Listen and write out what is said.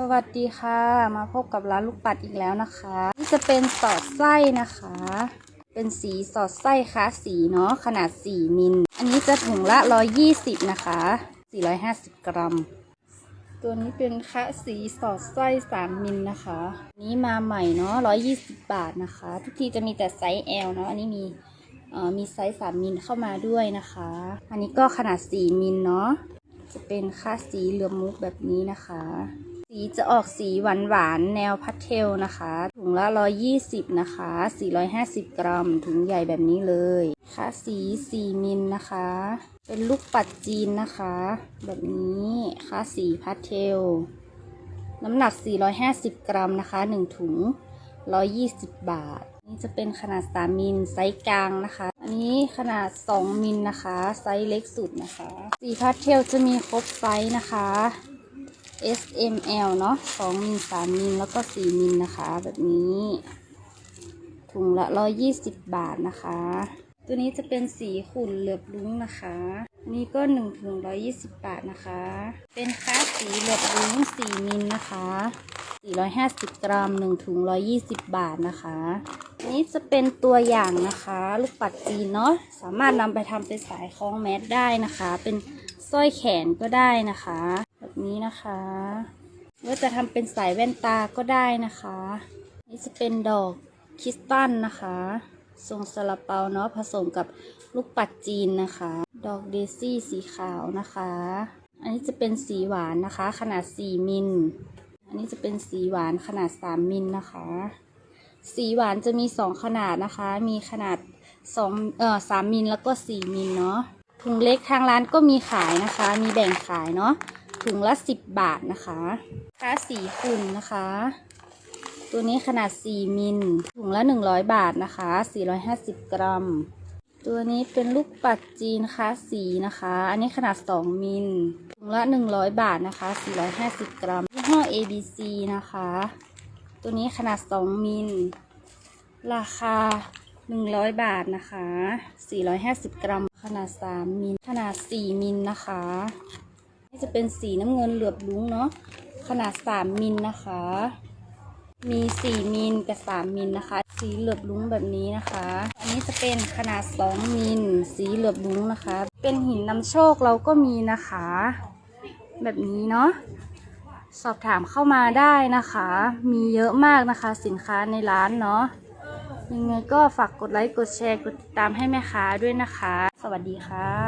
สวัสดีค่ะ มาพบกับร้านลูกปัดอีกแล้วนะคะ นี่จะเป็นสอดไส้นะคะ เป็นสีสอดไส้คะสีเนาะขนาด 4 มิล อันนี้จะถุงละ 120 นะคะ 450 กรัม ตัวนี้เป็นคะสีสอดไส้ 3 มิลนะคะ นี้มาใหม่เนาะ120 บาทนะคะ ทุกทีจะมีแต่ไซส์ L เนาะ อันนี้มีเอ่อมีไซส์ 3 มิลเข้ามาด้วยนะคะ อันนี้ก็ขนาด 4 มิลเนาะ จะเป็นค่าสีเหลือมมุกแบบนี้นะคะ สีจะออกสีหวานหวานๆแนวพัสเทลนะคะ ถุงละ120นะคะ450กรัม ถุงใหญ่แบบนี้เลยค่าสี4มิลนะคะ เป็นลูกปัดจีนนะคะ แบบนี้ค่าสีพัสเทล น้ำหนัก 450 กรัมนะคะ 1 ถุง 120 บาท นี่จะเป็นขนาด 3 มิลไซส์กลางนะคะ อันนี้ขนาด 2 มิลนะคะ ไซส์เล็กสุดนะคะ สีพาสเทลจะมีครบไซส์นะคะ S M L เนาะ2มิล3มิลแล้วก็4มิลนะคะ แบบนี้ ถุงละ120บบาทนะคะ ตัวนี้จะเป็นสีขุ่นเหลือบลุ้งนะคะอันนี้ก็1ถุง120บบาทนะคะ เป็นคาสีเหลือบลุ้ง4มิลนะคะ450กรัม1ถุง120บบาทนะคะอันนี้จะเป็นตัวอย่างนะคะ ลูกปัดจีนเนาะสามารถนำไปทำเป็นสายคล้องแมสได้นะคะ เป็นสร้อยแขนก็ได้นะคะ นี้นะคะหรือจะทำเป็นสายแว่นตาก็ได้นะคะ นี่จะเป็นดอกคริสตัลนะคะทรงซาลาเปาเนาะผสมกับลูกปัดจีนนะคะ ดอกเดซี่สีขาวนะคะ อันนี้จะเป็นสีหวานนะคะ ขนาด 4 มิล อันนี้จะเป็นสีหวานขนาด 3 มิลนะคะ สีหวานจะมี 2 ขนาดนะคะ มีขนาด2เอ่อ3มิลแล้วก็ 4 มิลเนาะถุงเล็กทางร้านก็มีขายนะคะ มีแบ่งขายเนาะ ถุงละ 10 บาทนะคะค่าสีขุ่นนะคะ ตัวนี้ขนาด 4 มิล ถุงละ 100 บาทนะคะ 450 กรัม ตัวนี้เป็นลูกปัดจีนคะสีนะคะ อันนี้ขนาด 2 มิล ถุงละ 100 บาทนะคะ 450 กรัมยี่ห้อ ABC นะคะ ตัวนี้ขนาด 2 มิล ราคา100บาทนะคะ450กรัม ขนาด3มิล ขนาด4มิลนะคะ จะเป็นสีน้ำเงินเหลือบลุ้งเนาะขนาด 3 มิลนะคะ มี 4 มิลกับ 3 มิลนะคะ สีเหลือบลุ้งแบบนี้นะคะ อันนี้จะเป็นขนาด 2 มิลสีเหลือบลุ้งนะคะ เป็นหินนำโชคเราก็มีนะคะ แบบนี้เนาะสอบถามเข้ามาได้นะคะ มีเยอะมากนะคะสินค้าในร้านเนาะยังไงก็ฝากกดไลค์ กดแชร์ กดติดตามให้แม่ค้าด้วยนะคะ สวัสดีค่ะ